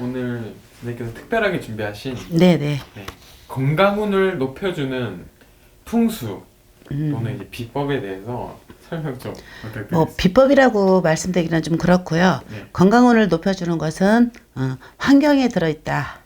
오늘 선생님께서 특별하게 준비하신 네네. 네, 건강운을 높여주는 풍수 음. 또는 이제 비법에 대해서 설명 좀 부탁드리겠습니다. 뭐 비법이라고 말씀드리기는 좀 그렇고요. 네. 건강운을 높여주는 것은 어, 환경에 들어있다.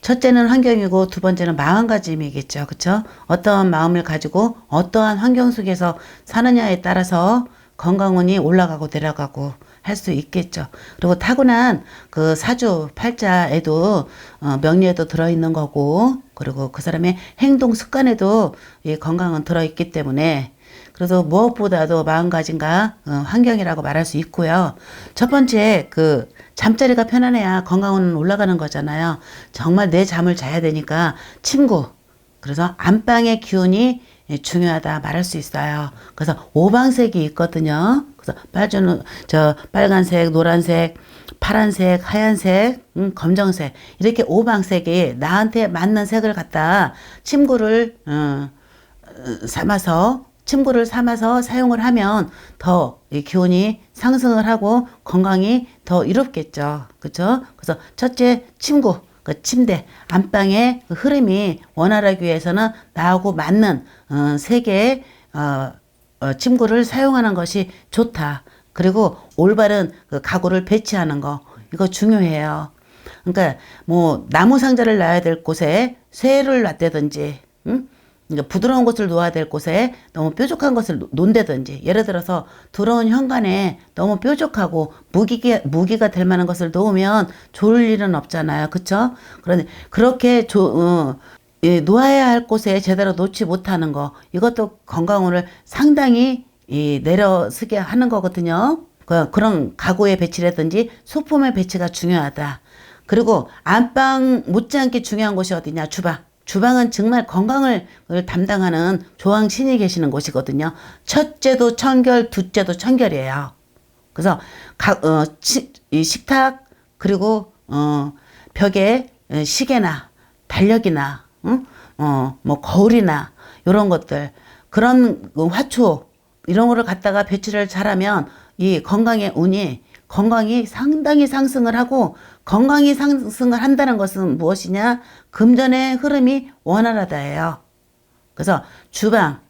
첫째는 환경이고 두 번째는 마음가짐이겠죠. 그렇죠? 어떠한 마음을 가지고 어떠한 환경 속에서 사느냐에 따라서 건강운이 올라가고 내려가고 할 수 있겠죠. 그리고 타고난 그 사주 팔자에도 어, 명리에도 들어있는 거고 그리고 그 사람의 행동 습관에도 이 건강은 들어있기 때문에 그래서 무엇보다도 마음가짐과 어, 환경이라고 말할 수 있고요. 첫 번째 그 잠자리가 편안해야 건강은 올라가는 거잖아요. 정말 내 잠을 자야 되니까 친구 그래서 안방의 기운이 예, 중요하다 말할 수 있어요. 그래서 오방색이 있거든요. 빠주는 저 빨간색, 노란색, 파란색, 하얀색, 음, 검정색 이렇게 오방색이 나한테 맞는 색을 갖다 침구를 어, 어, 삼아서 침구를 삼아서 사용을 하면 더 이 기운이 상승을 하고 건강이 더 이롭겠죠. 그렇죠? 그래서 첫째 침구 그 침대 안방의 그 흐름이 원활하기 위해서는 나하고 맞는 어, 색의 어, 어, 침구를 사용하는 것이 좋다. 그리고 올바른 그 가구를 배치하는 거 이거 중요해요. 그러니까 뭐 나무 상자를 놔야 될 곳에 쇠를 놨다든지, 응? 그러니까 부드러운 것을 놓아야 될 곳에 너무 뾰족한 것을 놓- 놓는다든지 예를 들어서 들어온 현관에 너무 뾰족하고 무기가 무기가 될 만한 것을 놓으면 좋을 일은 없잖아요, 그렇죠? 그런데 그렇게 조, 어, 예, 놓아야 할 곳에 제대로 놓지 못하는 거 이것도 건강운을 상당히 이 내려쓰게 하는 거거든요. 그, 그런 가구의 배치라든지 소품의 배치가 중요하다. 그리고 안방 못지않게 중요한 곳이 어디냐? 주방. 주방은 정말 건강을 담당하는 조왕신이 계시는 곳이거든요. 첫째도 청결, 둘째도 청결이에요. 그래서 각, 어, 치, 이 식탁, 그리고, 어, 벽에 에, 시계나, 달력이나, 응? 어, 뭐, 거울이나, 요런 것들, 그런 그 화초, 이런 거를 갖다가 배치를 잘하면 이 건강의 운이 건강이 상당히 상승을 하고 건강이 상승을 한다는 것은 무엇이냐? 금전의 흐름이 원활하다예요. 그래서 주방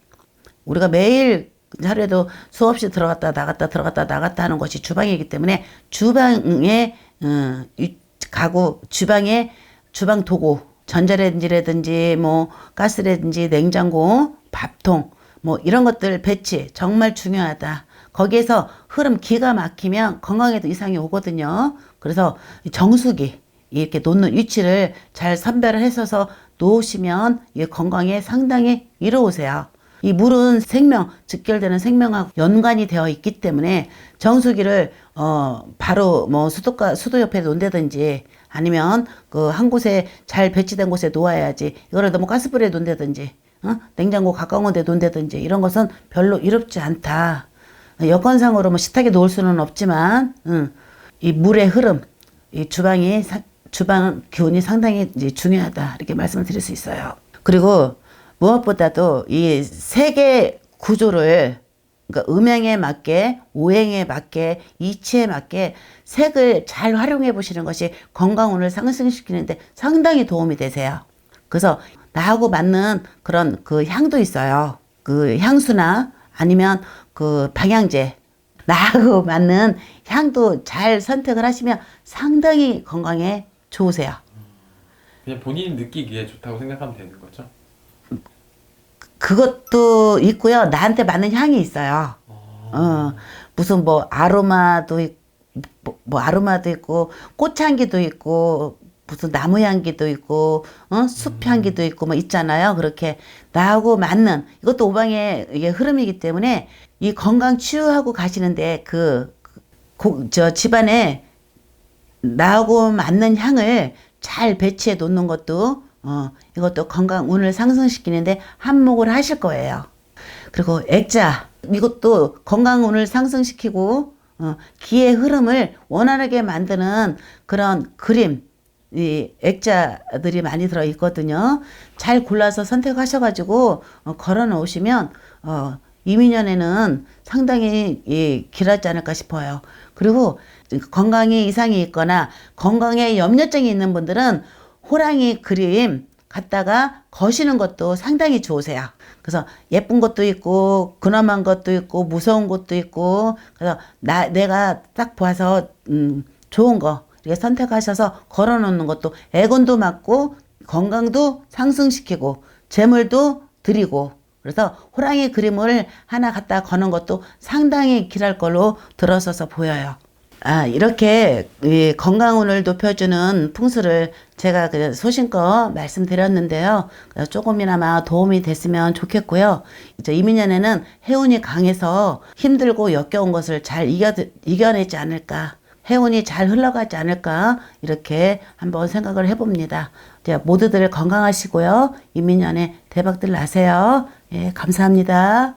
우리가 매일 하루에도 수없이 들어갔다 나갔다 들어갔다 나갔다 하는 것이 주방이기 때문에 주방에 어, 이 가구 주방에 주방 도구 전자레인지라든지 뭐 가스레인지 냉장고 밥통 뭐 이런 것들 배치 정말 중요하다. 거기에서 흐름 기가 막히면 건강에도 이상이 오거든요. 그래서 이 정수기 이렇게 놓는 위치를 잘 선별을 해서 놓으시면 이 건강에 상당히 이로우세요. 이 물은 생명, 직결되는 생명하고 연관이 되어 있기 때문에 정수기를 어 바로 뭐 수도가 수도 옆에 놓는다든지 아니면 그 한 곳에 잘 배치된 곳에 놓아야지 이거를 너무 가스불에 놓는다든지 어? 냉장고 가까운 데 놓는다든지 이런 것은 별로 이롭지 않다. 여건상으로 뭐 식탁에 놓을 수는 없지만 응. 이 물의 흐름, 이 주방이 사- 주방 기운이 상당히 이제 중요하다 이렇게 말씀을 드릴 수 있어요. 그리고 무엇보다도 이 세계 구조를 그러니까 음행에 맞게 오행에 맞게 이치에 맞게 색을 잘 활용해 보시는 것이 건강운을 상승시키는데 상당히 도움이 되세요. 그래서 나하고 맞는 그런 그 향도 있어요. 그 향수나 아니면 그 방향제 나하고 맞는 향도 잘 선택을 하시면 상당히 건강에 좋으세요. 그냥 본인이 느끼기에 좋다고 생각하면 되는 거죠. 그것도 있고요. 나한테 맞는 향이 있어요. 어, 무슨 뭐 아로마도 있, 뭐, 뭐 아로마도 있고 꽃향기도 있고 무슨 나무 향기도 있고 어? 숲 향기도 있고 뭐 있잖아요. 그렇게 나하고 맞는 이것도 오방의 이게 흐름이기 때문에 이 건강 치유하고 가시는데 그저 집안에 나하고 맞는 향을 잘 배치해 놓는 것도 어 이것도 건강 운을 상승시키는데 한몫을 하실 거예요. 그리고 액자 이것도 건강 운을 상승시키고 어, 기의 흐름을 원활하게 만드는 그런 그림 이 액자들이 많이 들어 있거든요. 잘 골라서 선택하셔가지고 어, 걸어 놓으시면 어, 이민년에는 상당히 예, 길하지 않을까 싶어요. 그리고 건강에 이상이 있거나 건강에 염려증이 있는 분들은 호랑이 그림 갖다가 거시는 것도 상당히 좋으세요. 그래서 예쁜 것도 있고 근엄한 것도 있고 무서운 것도 있고 그래서 나 내가 딱 봐서 음 좋은 거 이렇게 선택하셔서 걸어 놓는 것도 애건도 맞고 건강도 상승시키고 재물도 드리고 그래서 호랑이 그림을 하나 갖다 거는 것도 상당히 길할 걸로 들어서서 보여요. 아, 이렇게 이 건강운을 높여주는 풍수를 제가 그 소신껏 말씀드렸는데요. 조금이나마 도움이 됐으면 좋겠고요. 이제 이민년에는 해운이 강해서 힘들고 역겨운 것을 잘 이겨, 이겨내지 않을까. 해운이 잘 흘러가지 않을까. 이렇게 한번 생각을 해봅니다. 모두들 건강하시고요. 이민년에 대박들 나세요. 예, 감사합니다.